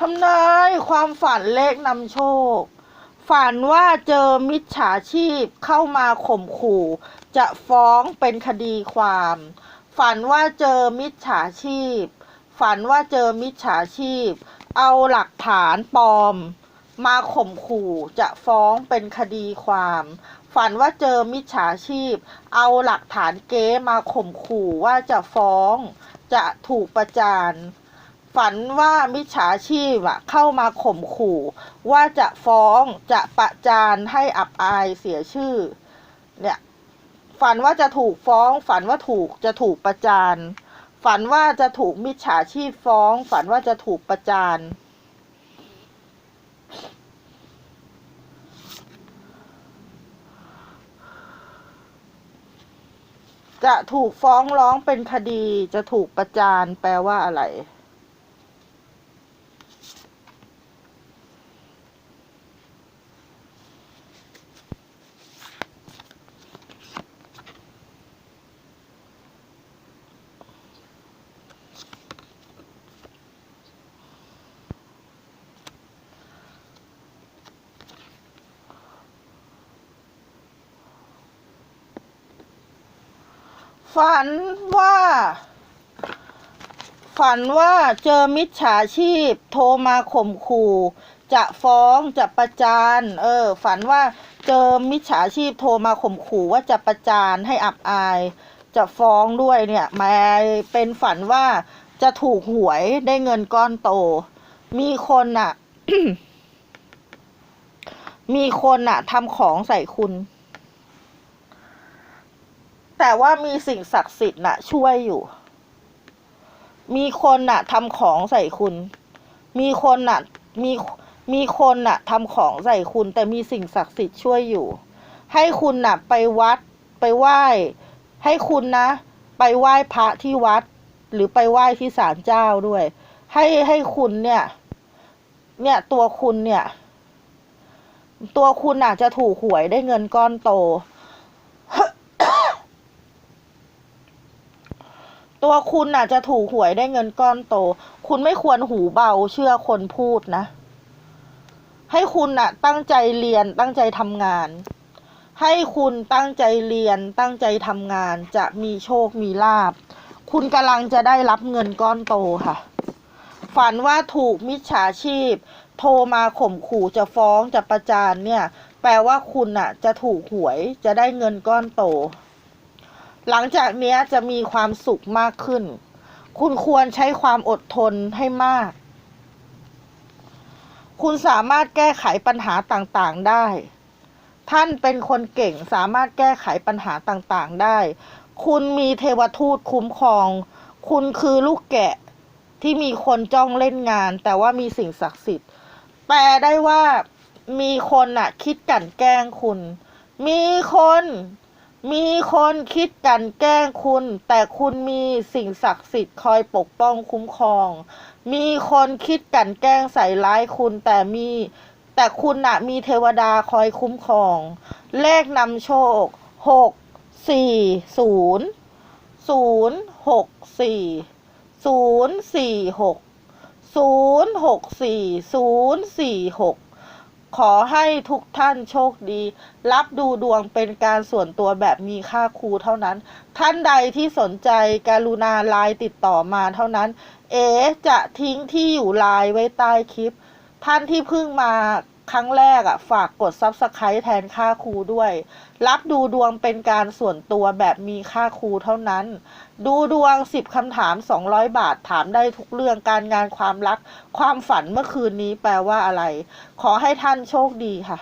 ทำนายความฝันเลขนำโชค ฝันว่าเจอมิจฉาชีพเข้ามาข่มขู่ จะฟ้องเป็นคดีความ ฝันว่าเจอมิจฉาชีพ ฝันว่าเจอมิจฉาชีพ เอาหลักฐานปลอม มาข่มขู่จะฟ้องเป็นคดีความ ฝันว่าเจอมิจฉาชีพ เอาหลักฐานเก๊มาข่มขู่ว่าจะฟ้อง จะถูกประจาน ฝันว่ามิจฉาชีพอะเข้ามาข่มขู่ ว่าจะฟ้องจะประจานให้อับอายเสียชื่อ เนี่ยฝันว่าจะถูกฟ้อง ฝันว่าถูกจะถูกประจานฝันว่าจะถูกมิจฉาชีพฟ้อง ฝันว่าจะถูกประจานจะถูกฟ้องร้องเป็นคดีจะถูกประจานแปลว่าอะไร ฝันว่า ฝันว่าเจอมิจฉาชีพ โทรมาข่มขู่ จะฟ้องจะประจานเออ ฝันว่าเจอมิจฉาชีพโทรมาข่มขู่ว่าจะประจานให้อับอาย จะฟ้องด้วยเนี่ยมาเป็นฝันว่าจะถูกหวยได้เงินก้อนโต มีคนอะมีคนอะทำของใส่คุณ แต่ว่ามีสิ่งศักดิ์สิทธิ์น่ะ ช่วยอยู่ มีคนน่ะทำของใส่คุณ มีคนน่ะมีมีคนน่ะทำของใส่คุณ แต่มีสิ่งศักดิ์สิทธิ์ช่วยอยู่ ให้คุณน่ะ ไปวัดไปไหว้ ให้คุณนะ ไปไหว้พระที่วัด หรือไปไหว้ที่ศาลเจ้าด้วย ให้ให้คุณเนี่ย เนี่ยตัวคุณเนี่ย ตัวคุณน่ะจะถูกหวยได้เงินก้อนโต ตัวคุณน่ะจะถูกหวยได้เงินก้อนโต คุณไม่ควรหูเบาเชื่อคนพูดนะ ให้คุณน่ะตั้งใจเรียนตั้งใจทำงาน ให้คุณตั้งใจเรียนตั้งใจทำงาน จะมีโชคมีลาบ คุณกำลังจะได้รับเงินก้อนโตค่ะ ฝันว่าถูกมิจฉาชีพ โทรมาข่มขู่จะฟ้องจะประจานเนี่ย แปลว่าคุณน่ะจะถูกหวยจะได้เงินก้อนโต หลังจากเนี้ยจะมีความสุขมากขึ้น คุณควรใช้ความอดทนให้มาก คุณสามารถแก้ไขปัญหาต่างๆได้ ท่านเป็นคนเก่งสามารถแก้ไขปัญหาต่างๆได้ คุณมีเทวทูตคุ้มครอง คุณคือลูกแกะที่มีคนจ้องเล่นงาน แต่ว่ามีสิ่งศักดิ์สิทธิ์ แปลได้ว่ามีคนน่ะคิดกลันแกล้งคุณ มีคน มีคนคิดกันแกล้งคุณ แต่คุณมีสิ่งศักดิ์สิทธิ์คอยปกป้องคุ้มครอง มีคนคิดกันแกล้งใส่ร้ายคุณแต่มี แต่คุณน่ะมีเทวดาคอยคุ้มครอง เลขนำโชคหกสี่ศูนย์ศูนย์หกสี่ศูนย์สี่หกศูนย์หกสี่ศูนย์สี่หก ขอให้ทุกท่านโชคดี รับดูดวงเป็นการส่วนตัวแบบมีค่าครูเท่านั้น ท่านใดที่สนใจการุณาไลน์ติดต่อมาเท่านั้น เอ๋จะทิ้งที่อยู่ไลน์ไว้ใต้คลิป ท่านที่เพิ่งมา ครั้งแรกอะฝากกด Subscribe แทนค่าครูด้วย รับดูดวงเป็นการส่วนตัวแบบมีค่าครูเท่านั้น ดูดวง 10คำถาม 200 บาทถามได้ทุกเรื่องการงานความรัก ความฝันเมื่อคืนนี้แปลว่าอะไร ขอให้ท่านโชคดีค่ะ